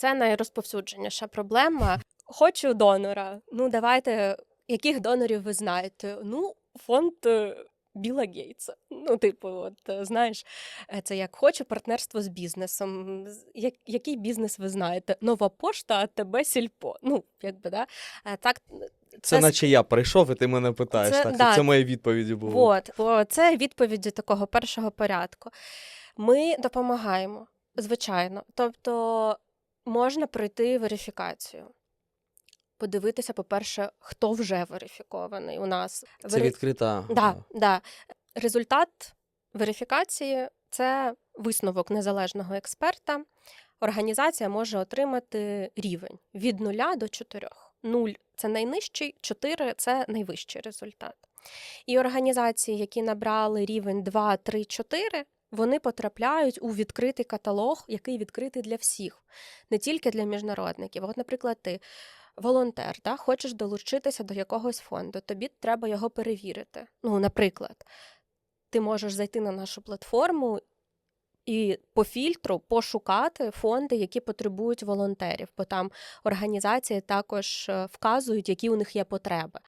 Це найрозповсюдженіша проблема. Хочу донора. Ну, давайте, яких донорів ви знаєте? Ну, фонд е, Біла Гейтса. Ну, типу, от е, знаєш, е, це як хочу партнерство з бізнесом. Як- Який бізнес ви знаєте? Нова пошта, АТБ, Сільпо. Ну, якби, да. Так, Це, с- наче я прийшов, і ти мене питаєш. Це- так, да. це мої відповіді були. Вот, бо це відповіді такого першого порядку. Ми допомагаємо, звичайно. Тобто можна пройти верифікацію. Подивитися, по-перше, хто вже верифікований у нас. Це відкрита. Да, да. Результат верифікації це висновок незалежного експерта. Організація може отримати рівень від 0 до 4. 0 – це найнижчий, 4 – це найвищий результат. І організації, які набрали рівень 2, 3, 4, вони потрапляють у відкритий каталог, який відкритий для всіх, не тільки для міжнародників. От, наприклад, ти волонтер, да, хочеш долучитися до якогось фонду, тобі треба його перевірити. Ну, наприклад, ти можеш зайти на нашу платформу і по фільтру пошукати фонди, які потребують волонтерів, бо там організації також е, вказують, які у них є потреби.